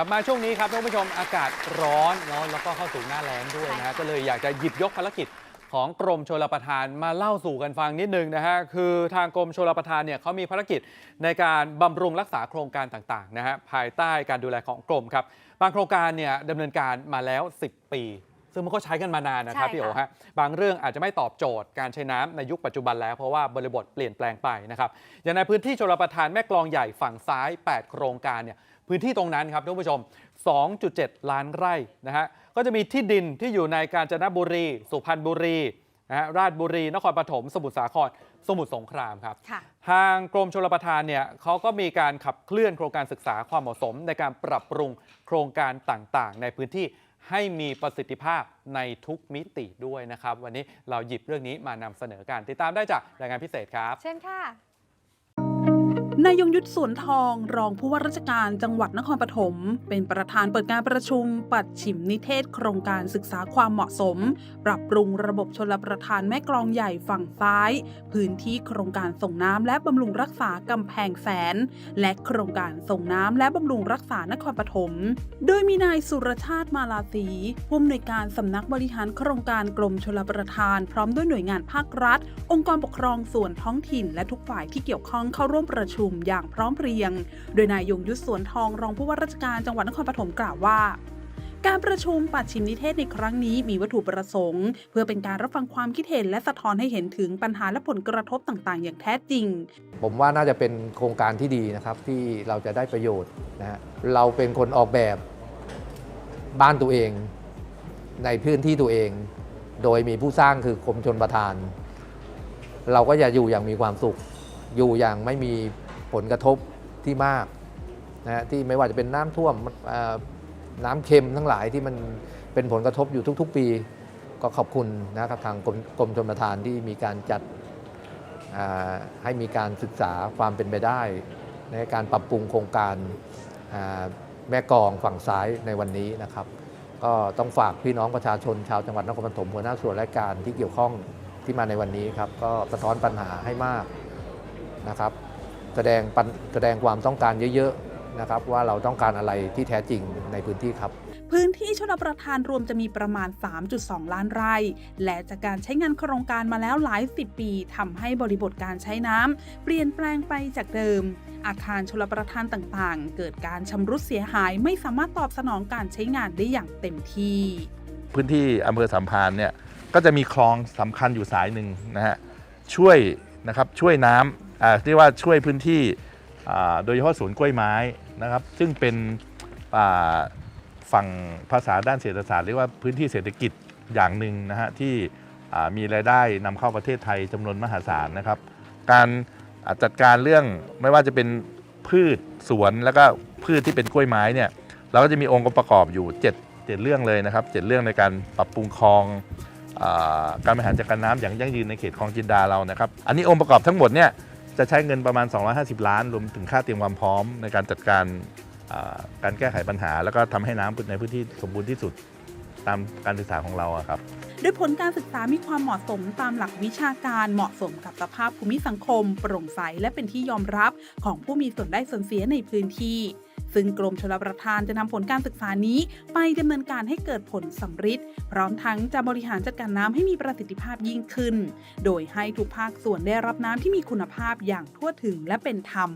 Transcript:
กลับมาช่วงนี้ครับท่านผู้ชมอากาศร้อนเนาะแล้วก็เข้าสู่หน้าแล้งด้วยนะฮะใช่ค่ะก็เลยอยากจะหยิบยกภารกิจของกรมชลประทานมาเล่าสู่กันฟังนิดนึงนะฮะคือทางกรมชลประทานเนี่ยเขามีภารกิจในการบำรุงรักษาโครงการต่างๆนะฮะภายใต้การดูแลของกรมครับบางโครงการเนี่ยดำเนินการมาแล้ว 10 ปี ซึ่งมันก็ใช้กันมานานนะครับใช่ค่ะพี่โอฮะบางเรื่องอาจจะไม่ตอบโจทย์การใช้น้ำในยุคปัจจุบันแล้วเพราะว่าบริบทเปลี่ยนแปลงไปนะครับอย่างในพื้นที่ชลประทานแม่กลองใหญ่ฝั่งซ้าย 8 โครงการเนี่ย พื้นที่ตรงนั้นครับท่านผู้ชม 2.7 ล้านไร่นะฮะก็จะมีที่ดินที่อยู่ในกาญจนบุรี สุพรรณบุรีนะฮะราชบุรี นครปฐมสมุทรสาครสมุทรสงครามครับค่ะทางกรมชลประทานเนี่ยเขาก็มีการขับเคลื่อนโครงการศึกษาความเหมาะสม ในการปรับปรุงโครงการต่างๆ ในพื้นที่ให้มีประสิทธิภาพในทุกมิติด้วยนะครับ วันนี้เราหยิบเรื่องนี้มานำเสนอกันติดตามได้จากรายงานพิเศษครับ เช่นค่ะ นายยงยุทธสวนทอง รองผู้ว่าราชการจังหวัดนครปฐมเป็นประธานเปิดการประชุม ปัดฉิมนิเทศ โครงการศึกษาความเหมาะสม ปรับปรุงระบบชลประทานแม่กลองใหญ่ฝั่งซ้าย พื้นที่โครงการส่งน้ำและบำรุงรักษากำแพงแสน และโครงการส่งน้ำและบำรุงรักษานครปฐมโดยมีนายสุรชาติมาลาศีผู้อำนวยการสำนักบริหารโครงการกรมชลประทาน พร้อมด้วยหน่วยงานภาครัฐ องค์กรปกครองส่วนท้องถิ่น และทุกฝ่ายที่เกี่ยวข้องเข้าร่วมประชุมอย่างพร้อมเพรียง โดยนายยงยุทธสวนทองรองผู้ว่าราชการจังหวัดนครปฐมกล่าวว่าการประชุมปัดชิมนิเทศในครั้งนี้มีวัตถุประสงค์ เพื่อเป็นการรับฟังความคิดเห็นและสะท้อนให้เห็นถึงปัญหาและผลกระทบต่างๆ อย่างแท้จริง ผมว่าน่าจะเป็นโครงการที่ดีนะครับที่เราจะได้ประโยชน์นะฮะเราเป็นคนออกแบบบ้านตัวเอง ในพื้นที่ตัวเอง โดยมีผู้สร้างคือกรมชนประทาน เราก็จะอยู่อย่างมีความสุข อยู่อย่างไม่มี ผลกระทบที่มากนะฮะที่ไม่ว่าจะเป็นน้ำท่วมน้ำเค็มทั้งหลายที่มันเป็นผลกระทบอยู่ทุก ๆ ปี ก็ขอบคุณนะครับทางกรมกรมชนประทานที่มีการจัดให้มีการศึกษาความเป็นไปได้ ในการปรับปรุงโครงการแม่กองฝั่งซ้ายในวันนี้นะครับ ก็ต้องฝากพี่น้องประชาชนชาวจังหวัดนครปฐมหัวหน้าส่วนราชการที่เกี่ยวข้องที่มาในวันนี้ครับ ก็สะท้อนปัญหาให้มากนะครับ แสดงปัญแสดงความต้องการเยอะๆนะครับว่าเราต้องการอะไรที่แท้จริงในพื้นที่ครับ พื้นที่ชลประทานรวมจะมีประมาณ 3.2 ล้านไร่ และจากการใช้งานโครงการมาแล้วหลายสิบปีทำให้บริบทการใช้น้ำเปลี่ยนแปลงไปจากเดิม อาคารชลประทานต่างๆ เกิดการชำรุดเสียหายไม่สามารถตอบสนองการใช้งานได้อย่างเต็มที่ พื้นที่อำเภอสัมพันธ์เนี่ยก็จะมีคลองสำคัญอยู่สายหนึ่งนะฮะช่วยนะครับช่วยน้ำอ่า เรียกว่าช่วยพื้นที่โดยเฉพาะสวนกล้วยไม้นะครับ ซึ่งเป็นอ่าฝั่งภาษาด้านเศรษฐศาสตร์เรียกว่าพื้นที่เศรษฐกิจอย่างหนึ่งนะฮะที่มีรายได้นำเข้าประเทศไทยจำนวนมหาศาลนะครับ การจัดการเรื่องไม่ว่าจะเป็นพืชสวนแล้วก็พืชที่เป็นกล้วยไม้เนี่ยเราก็จะมีองค์ประกอบอยู่7เจ็ดเรื่องเลยนะครับเจ็ดเรื่องในการปรับปรุงคลองอการบริหารจัดการน้ำอย่างยั่งยืนในเขตคลองจินดาเรานะครับ อันนี้องค์ประกอบทั้งหมดเนี่ย จะใช้เงินประมาณ 250 ล้าน รวมถึงค่าเตรียมความพร้อมในการจัดการการแก้ไขปัญหา แล้วก็ทำให้น้ำในพื้นที่สมบูรณ์ที่สุดตามการศึกษาของเราครับโดยผลการศึกษามีความเหมาะสมตามหลักวิชาการเหมาะสมกับสภาพภูมิสังคม โปร่งใส และเป็นที่ยอมรับของผู้มีส่วนได้ส่วนเสียในพื้นที่ ซึ่งกรมชลประทานจะนำผลการศึกษานี้ ไปดำเนินการให้เกิดผลสำฤทธิ์พร้อมทั้งจะบริหารจัดการน้ำให้มีประสิทธิภาพยิ่งขึ้น โดยให้ทุกภาคส่วนได้รับน้ำที่มีคุณภาพอย่างทั่วถึงและเป็นธรรม